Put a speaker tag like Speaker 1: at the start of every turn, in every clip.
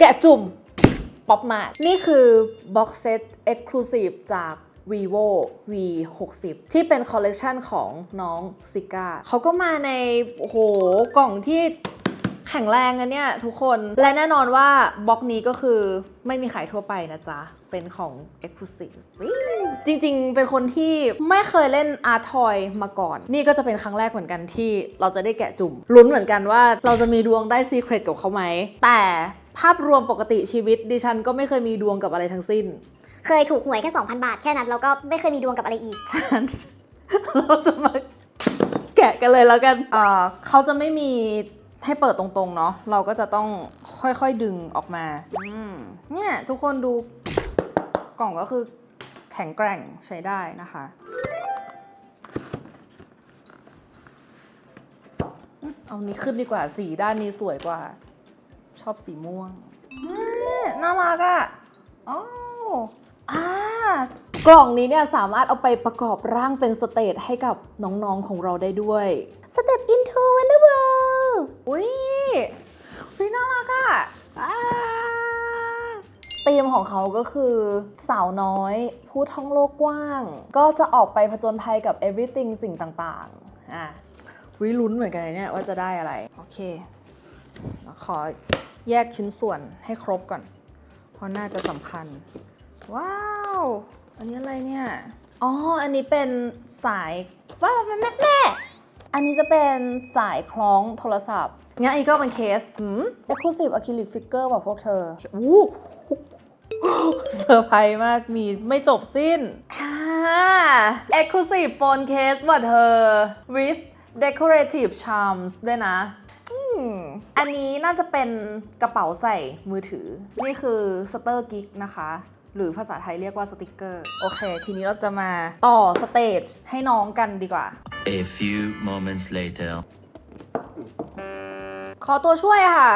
Speaker 1: แกะจุ่มป๊อปมาดนี่คือ Box Set Exclusive จาก vivo v 6 0ที่เป็นคอลเลกชันของน้องซิก้าเขาก็มาใน โอ้โห กล่องที่แข็งแรงอันเนี่ยทุกคน และแน่นอนว่าบล็อกนี้ก็คือไม่มีขายทั่วไปนะจ๊ะ เป็นของ Exclusive จริงๆ เป็นคนที่ไม่เคยเล่นอาร์ทอยมาก่อน นี่ก็จะเป็นครั้งแรกเหมือนกันที่เราจะได้แกะจุ่มลุ้นเหมือนกันว่าเราจะมีดวงได้ซีเครตกับเขาไหม แต่ ภาพรวมปกติชีวิตดิฉันก็ไม่เคยมีดวงกับอะไรทั้งสิ้น
Speaker 2: เคยถูกหวยแค่ 2,000 บาทแค่นั้นแล้วก็ไม่เคยมีดวงกับอะไรอีก
Speaker 1: ฉะนั้นเราจะมาแกะกันเลยแล้วกันเอ่อเขาจะไม่มีให้เปิดตรงๆเนาะเราก็จะต้องค่อยๆดึงออกมาอืมเนี่ยทุกคนดูกล่องก็คือแข็งแกร่งใช้ได้นะคะอืมเอานี้ขึ้นดีกว่าสีด้านนี้สวยกว่า ชอบสีม่วงนี่น่ารักอะ่ะอ๋ออ่ากล่องนี้เนี่ยสามารถเอาไปประกอบร่างเป็นสเตจให้กับน้องๆของเราได้ด้วย Step into Wonder World อุ้ยอุ้ยน่ารักอะ่ะอ่าธีมของเขาก็คือสาวน้อยผู้ท่องโลกกว้าง ก็จะออกไปผจญภัยกับ everything สิ่งต่างๆ อะวิลุ้นเหมือนกันเลยเนี่ยว่าจะได้อะไร โอเคขอ แยกชิ้นส่วนให้ครบก่อน เพราะน่าจะสำคัญ ว้าว อันนี้อะไรเนี่ย อ๋อ อันนี้เป็นสายว้าวแม่แม่แม่อันนี้จะเป็นสายคล้องโทรศัพท์งั้นอันนี้ก็เป็นเคสอืม exclusive acrylic figure ว่ะพวกเธออู้เซอร์ไพรส์มากมีไม่จบสิ้นอ่า exclusive phone case ว่ะเธอ with decorative charms ด้วยนะ อืมอันนี้น่าจะเป็นกระเป๋าใส่มือถือ นี่คือสเตอร์กิกนะคะ หรือภาษาไทยเรียกว่าสติกเกอร์ โอเค ทีนี้เราจะมาต่อสเตจให้น้องกันดีกว่า
Speaker 3: A few moments later.
Speaker 1: ขอตัวช่วยค่ะ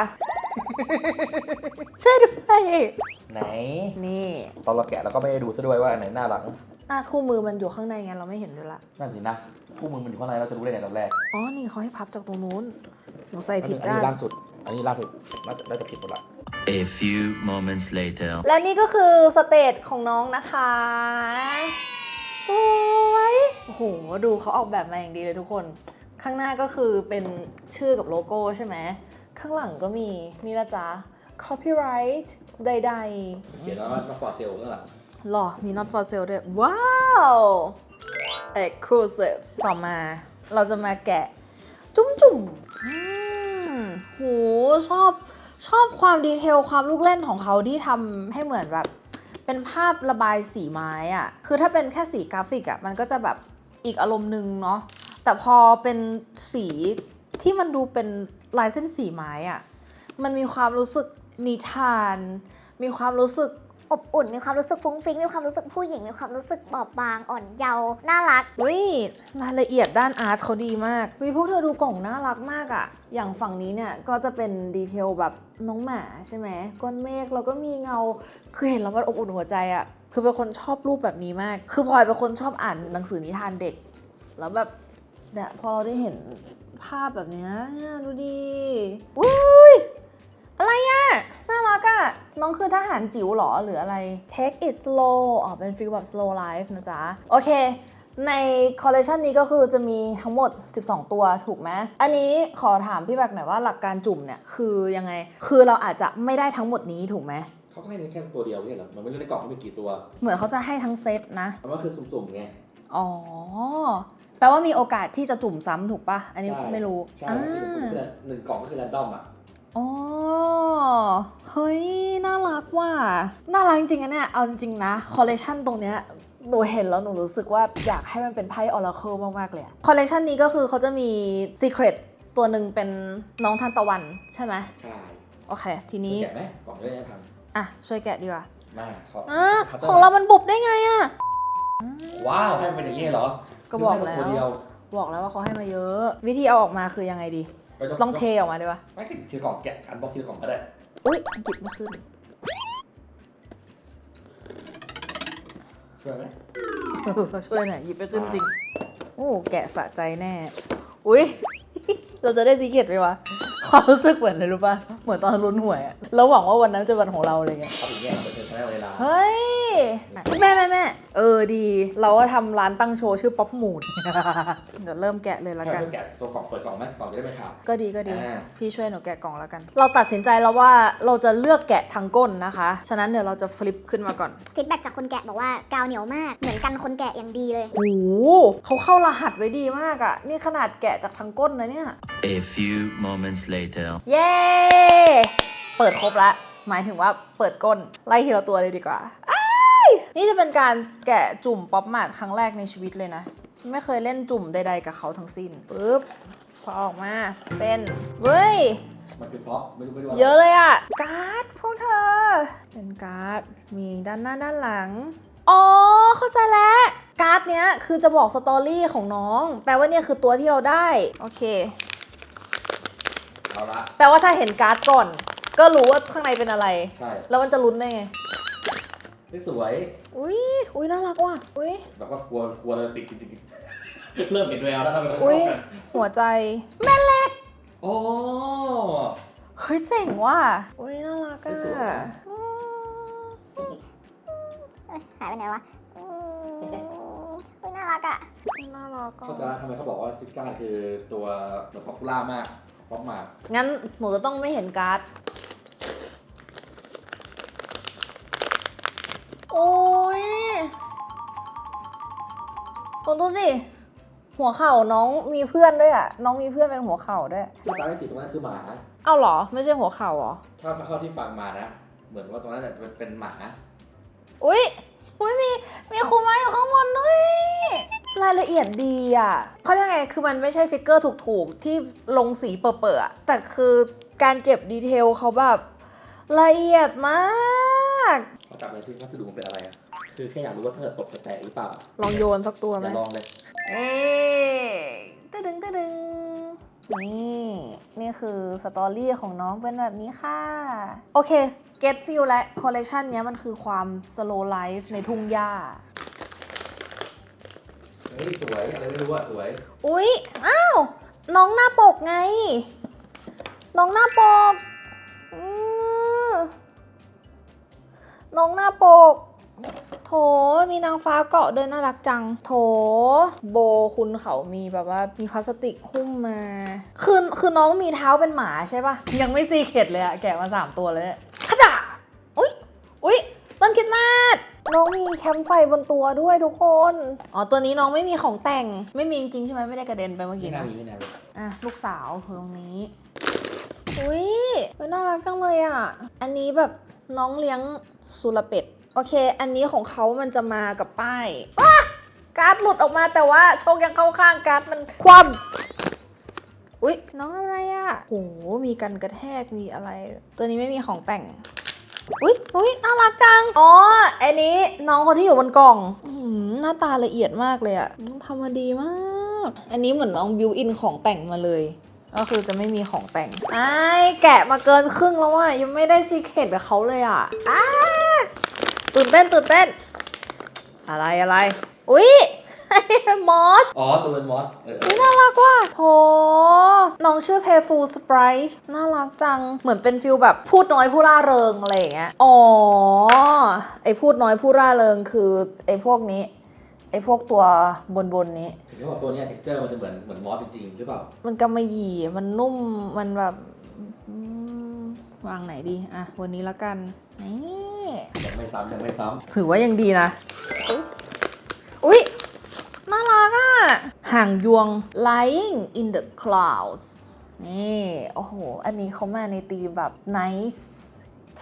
Speaker 1: ช่วยด้วย
Speaker 4: ไหน
Speaker 1: นี่
Speaker 4: ตอนเราแกะเราก็ไม่ได้ดูซะด้วยว่าอันไหนน่ารัก
Speaker 1: อะคู่มือมันอยู่ข้างในไงเราไม่เห็นด้วยละ
Speaker 4: นั่นสินะคู่มือมันอยู่ข้างในเราจะรู้ได้ไงตอนแรก
Speaker 1: อ๋อ นี่เขาให้พับจากตรงนู้น หนูใส่ผิด
Speaker 4: อัน
Speaker 1: ด้า
Speaker 4: นี้
Speaker 1: น
Speaker 4: ล่างสุด อันนี้ล่างสุดน่าจะน่าจะผิดหมดละ
Speaker 3: A few moments later.
Speaker 1: และนี่ก็คือสเตจของน้องนะคะ สวย โอ้โห ดูเขาออกแบบมาอย่างดีเลยทุกคน ข้างหน้าก็คือเป็นชื่อกับโลโก้ใช่ไหม ข้างหลังก็มี นี่นะจ๊ะ copyright ใด
Speaker 4: เขียนว่าน้องฟอร์เซลนั่นแหละ
Speaker 1: ๆหรอ มี not for sale ด้วย ว้าว exclusive ต่อมาเราจะมาแกะ จุ่มจุ่มๆอืม โหชอบชอบความดีเทลความลูกเล่นของเขาที่ทำให้เหมือนแบบ เป็นภาพระบายสีไม้อะคือถ้าเป็นแค่สีกราฟิกอะมันก็จะแบบอีกอารมณ์หนึ่งเนาะแต่พอเป็นสีที่มันดูเป็นลายเส้นสีไม้อะมันมีความรู้สึกนิทาน มีความรู้สึก
Speaker 2: อบอุ่น มีความรู้สึกฟุ้งฟิ้ง มีความรู้สึกผู้หญิง มีความรู้สึกบอบบาง อ่อนเยาว์ น่ารัก
Speaker 1: วิรายละเอียดด้านอาร์ตเขาดีมากวิพวกเธอดูกล่องน่ารักมากอะอย่างฝั่งนี้เนี่ยก็จะเป็นดีเทลแบบน้องหมาใช่ไหมก้อนเมฆแล้วก็มีเงา คือเห็นแล้วมันอบอุ่นหัวใจอะคือเป็นคนชอบรูปแบบนี้มาก คือพลอยเป็นคนชอบอ่านหนังสือนิทานเด็ก แล้วแบบเนี่ยพอเราได้เห็นภาพแบบนี้ดูดีอุ้ยอะไรอะน่ารักอะ น้องคือทหารจิ๋วเหรอหรืออะไร Take it slow อ๋อเป็นฟีลแบบ slow life นะจ๊ะ โอเค ในคอลเลคชันนี้ก็คือจะมีทั้งหมด 12 ตัวถูกไหม อันนี้ขอถามพี่แบกหน่อยว่าหลักการจุ่มเนี่ยคือยังไง คือเราอาจจะไม่ได้ทั้งหมดนี้ถูกไหม
Speaker 4: เขาก็ให้แค่ตัวเดียวไม่ใช่เหรอ มันไม่รู้ในกล่องเขามีกี่ตัว
Speaker 1: เหมือนเขาจะให้ทั้งเซตนะ
Speaker 4: มันก็คือสุ่มๆไง
Speaker 1: อ๋อ แปลว่ามีโอกาสที่จะจุ่มซ้ำถูกปะอันนี้
Speaker 4: ใช่
Speaker 1: ไม่รู้
Speaker 4: ใช่
Speaker 1: อ่า
Speaker 4: คือหนึ่งกล่องก็คือแรนดอมอะ
Speaker 1: อ๋อ เฮ้ย น่ารักว่ะ น่ารักจริงๆอะเนี่ย เอาจริงๆนะ คอลเลคชันตรงเนี้ยหนูเห็นแล้วหนูรู้สึกว่าอยากให้มันเป็นไพ่ Oracle มากๆเลยอะคอลเลคชันนี้ก็คือเขาจะมี Secret ตัวหนึ่งเป็นน้องทันตะวันใช่ไหม
Speaker 4: ใช่
Speaker 1: โอเค ทีนี้
Speaker 4: แกะไหมกล่องได้ยังท
Speaker 1: อะ ช่วยแกะดีกว่าำ
Speaker 4: มาขอ
Speaker 1: อะของเรามันบุบได้ไงอะ
Speaker 4: ว้าวให้มันเป็นอย่างนี้เหรอ
Speaker 1: ก็บอกแล้ว
Speaker 4: ตัวเดียว
Speaker 1: บอกแล้วว่าเขาให้มาเยอะ วิธีเอาออกมาคือยังไงดี
Speaker 4: ไม่
Speaker 1: ต้องเทออกมาดีวะ
Speaker 4: ไม่ก็ทีละกล่องแกะอันบ็อกทีละกล่องก็ได้
Speaker 1: อุ๊ยหยิบไม่ขึ้น
Speaker 4: ช่วยไหม
Speaker 1: เออช่วยหน่อยหยิบไปจนจริง โอ้แกะสะใจแน่ อุ้ย เราจะได้ซีเกตไหมวะ ความรู้สึกเหมือนเลยรู้ปะเหมือนตอนลุ้นหวยอะแล้วหวังว่าวันนั้นจะเป็นวันของเราอะไรเงี้ย
Speaker 4: เอาถึงแง่เป็นชาแนลเวลา
Speaker 1: เฮ้ย แม่แม่แม่เออดี เราก็ทำร้านตั้งโชว์ชื่อป๊อปมูดเดี๋ยวเริ่มแกะเลยละ
Speaker 4: ให้
Speaker 1: กัน
Speaker 4: เพื่อนแกะตัวกล่องเปิดกล่องไหมกล่องจะได้ไม่ขาด
Speaker 1: ก็ดีก็ดี
Speaker 4: อ่า
Speaker 1: พี่ช่วยหนูแกะกล่องแล้วกัน เราตัดสินใจแล้วว่าเราจะเลือกแกะทางก้นนะคะ ฉะนั้นเดี๋ยวเราจะฟลิปขึ้นมาก่อน
Speaker 2: ฟีดแบ็กจากคนแกะบอกว่ากาวเหนียวมาก เหมือนกันคนแกะอย่างดีเลย
Speaker 1: โอ้โหเขาเข้ารหัสไว้ดีมากอะนี่ขนาดแกะจากทางก้นนะเนี่ย
Speaker 3: A few moments later.
Speaker 1: เย้ เปิดครบละ หมายถึงว่าเปิดก้น ไล่ทีละตัวเลยดีกว่าอ้าย นี่จะเป็นการแกะจุ่มป๊อปมาดครั้งแรกในชีวิตเลยนะ ไม่เคยเล่นจุ่มใดๆกับเขาทั้งสิ้นปึ๊บพอออกมาเป็นเว้ย
Speaker 4: มันคือเพราะไม่รู้ไม่รู้
Speaker 1: เยอะเลยอะการ์ดพวกเธอ เป็นการ์ดมีด้านหน้าด้านหลังอ๋อเข้าใจแล้วการ์ดเนี้ยคือจะบอกสตอรี่ของน้อง แปลว่าเนี่ยคือตัวที่เราได้ โอเค
Speaker 4: เอาละ
Speaker 1: แปลว่าถ้าเห็นการ์ดก่อน ก็รู้ว่าข้างในเป็นอะไร
Speaker 4: ใช่
Speaker 1: แล้วมันจะลุ้นได้ไง
Speaker 4: นี่สวย
Speaker 1: อุ้ยอุ้ยน่ารักว่ะอุ้ย
Speaker 4: แบบว่ากลัวกลัวเลยติดจริงๆเริ่มเห็นแววแล้วทำไมเราช
Speaker 1: อุ๊
Speaker 4: อยบกัน
Speaker 1: หัวใจ
Speaker 4: โอ้
Speaker 1: เฮ้ยเจ๋งว่ะอุ้ยน่ารัก
Speaker 4: ไม่
Speaker 1: อะ
Speaker 4: สวยนะ
Speaker 1: อืม
Speaker 2: เอ้ยหายไปไหนวะอืมเฮ้ยน่ารักอะ
Speaker 1: น่ารัก
Speaker 4: เข้าใจ
Speaker 1: อะ
Speaker 4: แล้วทำไมเขาบอกว่าซิก้าคือตัวแบบป๊อปปูล่ามากป๊อปมาก
Speaker 1: งั้นหนูจะต้องไม่เห็นการ์ด คุณดูสิ หัวเข่าน้องมีเพื่อนด้วยอะ น้องมีเพื่อนเป็นหัวเข่าด้วย
Speaker 4: ที่ตาไม่ผิดตรงนั้นคือหมา
Speaker 1: เอ้าเหรอ ไม่ใช่หัวเข่าเหรอ
Speaker 4: ถ้าเท่าที่ฟังมานะ เหมือนว่าตรงนั้นเนี่ยเป็นเป็นหมา
Speaker 1: อุ้ยอุ้ยมี มีคูมาอยู่ข้างบนด้วย รายละเอียดดีอะเขาเรียกไง คือมันไม่ใช่ฟิกเกอร์ถูกๆ ที่ลงสีเปื่อะๆแต่คือการเก็บดีเทลเขาแบบละเอียดมาก
Speaker 4: เขาจับไปซิวัสดุมันเป็นอะไรอะ คือแค่อยากรู้ว่าถ้าเกิดตกจะแตกหรือเปล่า
Speaker 1: ลองโยนสักตัวไหม
Speaker 4: อย่าลองเลย
Speaker 1: เอ๊ตึดึงตึดึงนี่นี่คือสตอรี่ของน้องเป็นแบบนี้ค่ะ โอเค get feel และคอลเล t ชันนี้ยมันคือความ slow life ในทุ่งหญ้า
Speaker 4: เฮ้ยสวยอะไรไม่รู้อะสวย
Speaker 1: อุ๊ย อ้าว น้องหน้าปกไง น้องหน้าปกอืมน้องหน้าปก โถมีนางฟ้าเกาะเดินน่ารักจัง โถโบคุณเขามีแบบว่ามีพลาสติกหุ้มมา คือคือน้องมีเท้าเป็นหมาใช่ปะยังไม่ซีเข็ดเลยอะแกะมาสามตัวเลยเนี่ยขดาอุ๊ยอุ๊ยต้นคริดมาสน้องมีแคมป์ไฟบนตัวด้วยทุกคน อ๋อ ตัวนี้น้องไม่มีของแต่ง ไม่มีจริงๆใช่ไหมไม่ได้กระเด็นไปเมื่อ
Speaker 4: ไม่
Speaker 1: กี้
Speaker 4: น่า
Speaker 1: นะ
Speaker 4: มีไม่น่ามี
Speaker 1: อะ ลูกสาวคือตรงนี้ อุ้ยเฮ้ยน่ารักจังเลยอะ อันนี้แบบน้องเลี้ยงสุรเป็ดโอเค อันนี้ของเขามันจะมากับป้ายว้าการ์ดหลุดออกมาแต่ว่าโชคยังเข้าข้างการ์ดมันคว่ำอุ๊ย น้องอะไรอะโหมีกันกระแทกมีอะไร ตัวนี้ไม่มีของแต่ง อุ๊ยอุ๊ยน่ารักจัง อ๋ออันนี้น้องคนที่อยู่บนกล่องหน้าตาละเอียดมากเลยอะทำมาดีมาก อันนี้เหมือนน้องบิวอินของแต่งมาเลยก็คือจะไม่มีของแต่งไอ้แกะมาเกินครึ่งแล้วอะยังไม่ได้ซีเคร็ตกับเขาเลยอะอ้า ตื่นเต้นตื่นเต้น อะไรอะไร อุ๊ย มอส
Speaker 4: อ๋อ ตัวเป็นมอสเออ
Speaker 1: อุ๊ยน่ารักว่ะโถน้องชื่อ Playful Sprite น่ารักจัง เหมือนเป็นฟิลแบบพูดน้อยผู้ร่าเริงอะไรอย่างเงี้ย อ๋อ ไอพูดน้อยผู้ร่าเริงคือไอพวกนี้ ไอพวกตัวบนบนๆนี้
Speaker 4: ถึงได้บอกตัวเนี้ยเท็กเจอร์มันจะเหมือนเหมือนมอสจริงๆ หรือเปล่า
Speaker 1: มันกำมะหยี่ มันนุ่ม มันแบบอืมวางไหนดี อะ วันนี้ละกันนี่
Speaker 4: ยังไม่ซ้ำยังไม่ซ้
Speaker 1: ถือว่ายังดีนะอุ๊ย น่ารักอะ ห่างยวง lying in the clouds นี่ โอ้โห อันนี้เขามาในตีมแบบ nice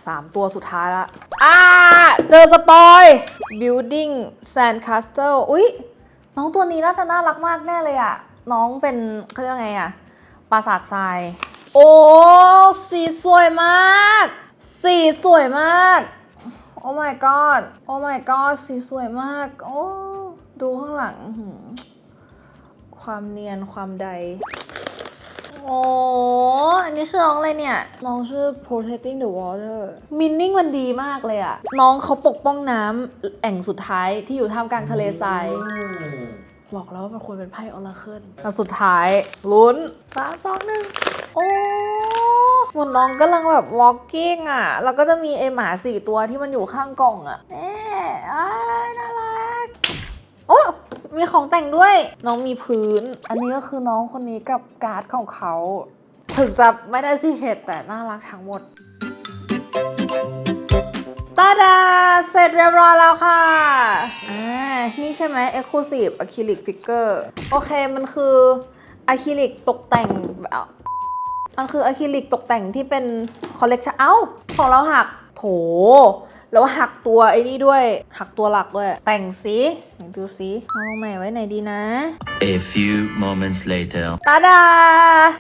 Speaker 1: สามตัวสุดท้ายละ อ่า เจอสปอย building sand castle อุ๊ย น้องตัวนี้น่าจะน่ารักมากแน่เลยอะน้องเป็นเขาเรียกว่าไงอะปราสาททราย โอ้ สีสวยมาก สีสวยมากโอ้ my god โอ้ my god สีสวยมาก โอ้ ดูข้างหลังหืมความเนียนความใด โอ้ อันนี้ชื่อน้องอะไรเนี่ย น้องชื่อ protecting the water มินนิ่งมันดีมากเลยอะน้องเขาปกป้องน้ำแอ่งสุดท้ายที่อยู่ท่ามกลางำทะเลทราย
Speaker 4: อืม
Speaker 1: บอกแล้วว่ามันควรเป็นไพ่ออราเคิลแล้วสุดท้ายลุ้นสามสองหนึ่งโอ้ เหมือนน้องกำลังแบบ walking อะ แล้วก็จะมีไอหมาสี่ตัวที่มันอยู่ข้างกล่องอะเอ๊ะอ้ายน่ารัก โอ้มีของแต่งด้วย น้องมีพื้น อันนี้ก็คือน้องคนนี้กับการ์ดของเขา ถึงจะไม่ได้สิเหตุแต่น่ารักทั้งหมดตาดา เสร็จเรียบร้อยแล้วค่ะอ่านี่ใช่ไหม Exclusive Acrylic Figure โอเค มันคืออะคริลิกตกแต่งแบบ มันคืออะคริลิกตกแต่งที่เป็นคอลเลกชันเอ้า ของเราหักโถ แล้วหักตัวไอ้นี่ด้วย หักตัวหลักด้วย แต่งสิไหนดูสิเอาใหม่ไว้ไหนดีนะ
Speaker 3: A few moments later.
Speaker 1: ตาดา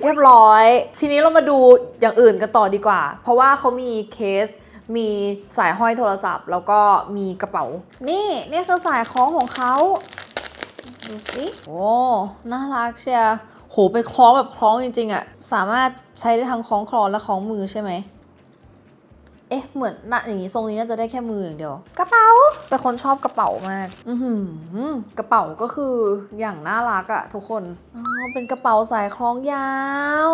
Speaker 1: เรียบร้อย ทีนี้เรามาดูอย่างอื่นกันต่อดีกว่า เพราะว่าเขามีเคสมีสายห้อยโทรศัพท์ แล้วก็มีกระเป๋า นี่นี่คือสายคล้องของเขาดูสิโอ้น่ารักเชียร์โหเป็นคล้องแบบคล้องจริงๆอะสามารถใช้ได้ทั้งคล้องคลอและคล้องมือใช่ไหมเอ๊ะเหมือนน่ะอย่างนี้ทรงนี้น่าจะได้แค่มืออย่างเดียว กระเป๋าเป็นคนชอบกระเป๋ามากอือหือกระเป๋าก็คืออย่างน่ารักอะทุกคนอ๋อเป็นกระเป๋าสายคล้องยาว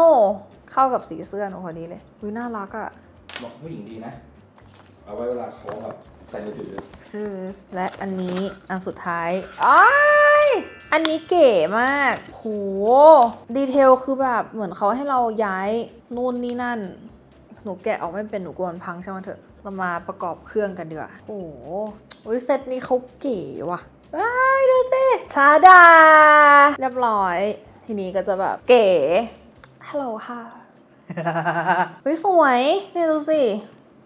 Speaker 1: เข้ากับสีเสื้อหนูพอดีเลยอุ้ยน่ารักอะ
Speaker 4: บอกผู้หญิงดีนะ เอาไว้เวลาเขาแบบใส่มือถือ
Speaker 1: คือและอันนี้อันสุดท้ายอ้าย อันนี้เก๋มาก โห ดีเทลคือแบบเหมือนเขาให้เราย้ายนู่นนี่นั่น หนูแกะออกไม่เป็นหนูกลัวมันพังใช่ไหมเถอะ เรามาประกอบเครื่องกันดีกว่าโอ้โหอุ๊ยเซตนี้เขาเก๋ว่ะว้ายดูสิชาดา เรียบร้อย ทีนี้ก็จะแบบเก๋ ฮัลโหลค่ะวิสวยเนี่ยดูสิ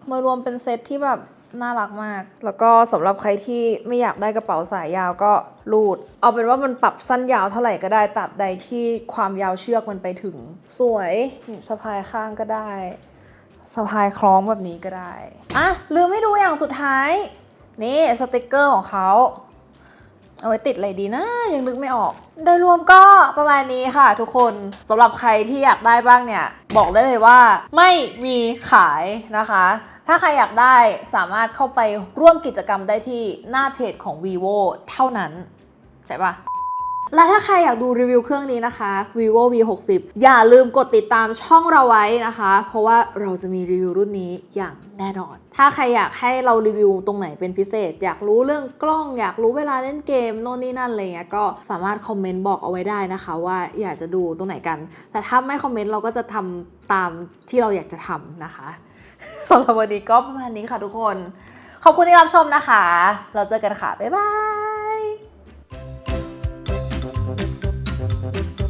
Speaker 1: โดยรวมเป็นเซตที่แบบ น่ารักมาก แล้วก็สำหรับใครที่ไม่อยากได้กระเป๋าสายยาวก็รูด เอาเป็นว่ามันปรับสั้นยาวเท่าไหร่ก็ได้ตราบใดที่ความยาวเชือกมันไปถึง สวยสะพายข้างก็ได้สะพายคล้องแบบนี้ก็ได้อะลืมให้ดูอย่างสุดท้าย นี่สติกเกอร์ของเขาเอาไว้ติดอะไรดีนะ ยังนึกไม่ออก โดยรวมก็ประมาณนี้ค่ะทุกคนสำหรับใครที่อยากได้บ้างเนี่ย บอกได้เลยว่าไม่มีขายนะคะ ถ้าใครอยากได้สามารถเข้าไปร่วมกิจกรรมได้ที่หน้าเพจของ vivo เท่านั้น ใช่ปะและถ้าใครอยากดูรีวิวเครื่องนี้นะคะ vivo v 6 0อย่าลืมกดติดตามช่องเราไว้นะคะ เพราะว่าเราจะมีรีวิวรุ่นนี้อย่างแน่นอน ถ้าใครอยากให้เรารีวิวตรงไหนเป็นพิเศษ อยากรู้เรื่องกล้อง อยากรู้เวลาเล่นเกมโน่นนี่นั่นอะไรเงี้ยก็สามารถคอมเมนต์บอกเอาไว้ได้นะคะ ว่าอยากจะดูตรงไหนกัน แต่ถ้าไม่คอมเมนต์เราก็จะทำตามที่เราอยากจะทำนะคะ สำหรับวันนี้ก็ประมาณนี้ค่ะทุกคน ขอบคุณที่รับชมนะคะ เราเจอกันค่ะ บ๊ายบาย